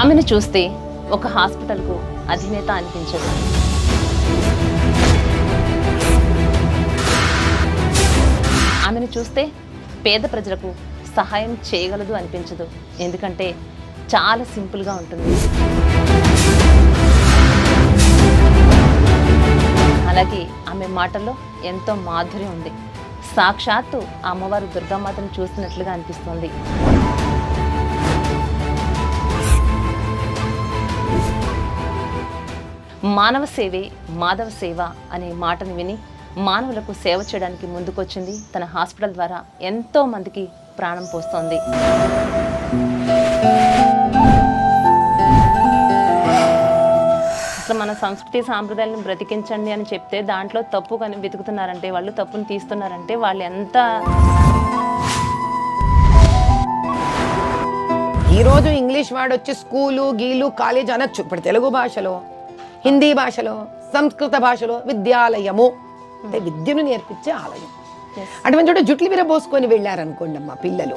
ఆమెను చూస్తే ఒక హాస్పిటల్కు అధినేత అనిపించదు. ఆమెను చూస్తే పేద ప్రజలకు సహాయం చేయగలదు అనిపించదు. ఎందుకంటే చాలా సింపుల్గా ఉంటుంది. అలాగే ఆమె మాటల్లో ఎంతో మాధుర్యం ఉంది. సాక్షాత్తు అమ్మవారు దుర్గామాతను చూసినట్లుగా అనిపిస్తుంది. మానవ సేవే మాధవ సేవ అనే మాటను విని మానవులకు సేవ చేయడానికి ముందుకొచ్చింది తన హాస్పిటల్ ద్వారా ఎంతో మందికి ప్రాణం పోస్తోంది. అసలు మన సంస్కృతి సాంప్రదాయాలను బ్రతికించండి అని చెప్తే దాంట్లో తప్పు కని వెతుకుతున్నారంటే వాళ్ళు తప్పును తీస్తున్నారంటే వాళ్ళు ఎంత ఈరోజు ఇంగ్లీష్ వాడు వచ్చి స్కూలు గీలు కాలేజ్ అనొచ్చు. ఇప్పుడు తెలుగు భాషలో హిందీ భాషలో సంస్కృత భాషలో విద్యాలయము. అంటే విద్యను నేర్పించే ఆలయం. అటువంటి చోట జుట్లు విరబోసుకొని వెళ్ళారనుకోండి అమ్మా పిల్లలు.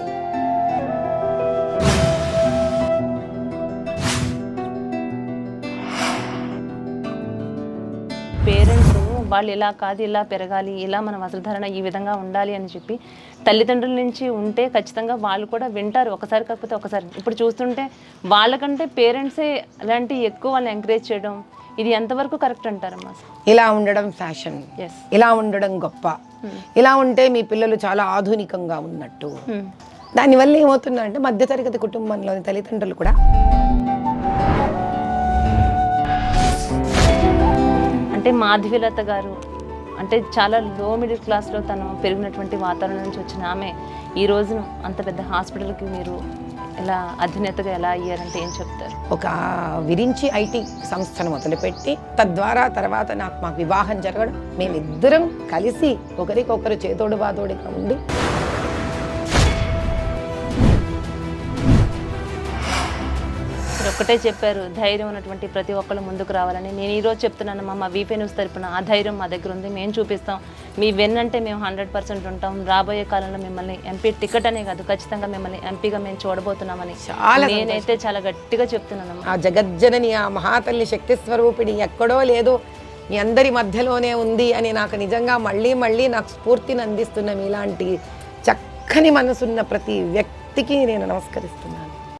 పేరెంట్స్ వాళ్ళు ఇలా కాదు ఇలా పెరగాలి ఇలా మన వస్త్రధారణ ఈ విధంగా ఉండాలి అని చెప్పి తల్లిదండ్రుల నుంచి ఉంటే ఖచ్చితంగా వాళ్ళు కూడా వింటారు. ఒకసారి కాకపోతే ఒకసారి. ఇప్పుడు చూస్తుంటే వాళ్ళకంటే పేరెంట్సే అలాంటి ఎక్కువ వాళ్ళని ఎంకరేజ్ చేయడం ఇది ఎంతవరకు కరెక్ట్ అంటారమ్మా? ఇలా ఉండడం ఫ్యాషన్. ఇలా ఉండడం గొప్ప. ఇలా ఉంటే మీ పిల్లలు చాలా ఆధునికంగా ఉన్నట్టు. దానివల్ల ఏమవుతుందంటే మధ్యతరగతి కుటుంబంలోని తల్లిదండ్రులు కూడా అంటే మాధవిలత గారు అంటే చాలా లో మిడిల్ క్లాస్లో తను పెరిగినటువంటి వాతావరణం నుంచి వచ్చిన ఆమె ఈ రోజును అంత పెద్ద హాస్పిటల్కి మీరు ఎలా అధినేతగా ఎలా అయ్యారంటే ఏం చెప్తారు? ఒక విరించి ఐటీ సంస్థను మొదలుపెట్టి తద్వారా తర్వాత నాకు మాకు వివాహం జరగడం మేమిద్దరం కలిసి ఒకరికొకరు చేతోడు బాతోడిగా ఉండి ఒక్కటే చెప్పారు ధైర్యం ఉన్నటువంటి ప్రతి ఒక్కరు ముందుకు రావాలని. నేను ఈ రోజు చెప్తున్నాను మా వీపీ న్యూస్ తరపున ఆ ధైర్యం మా దగ్గర ఉంది మేము చూపిస్తాం. మీ వెన్నంటే మేము హండ్రెడ్ పర్సెంట్ ఉంటాం. రాబోయే కాలంలో మిమ్మల్ని ఎంపీ టికెట్ అనే కాదు ఖచ్చితంగా మిమ్మల్ని ఎంపీగా మేము చూడబోతున్నామని. చాలా నేనైతే చాలా గట్టిగా చెప్తున్నానమ్మా. ఆ జగజ్జనని ఆ మహాతల్లి శక్తి స్వరూపిణి ఎక్కడో లేదో మీ అందరి మధ్యలోనే ఉంది అని నాకు నిజంగా మళ్ళీ మళ్ళీ నాకు స్ఫూర్తిని అందిస్తున్న మీలాంటి చక్కని మనసున్న ప్రతి వ్యక్తికి నేను నమస్కరిస్తున్నాను.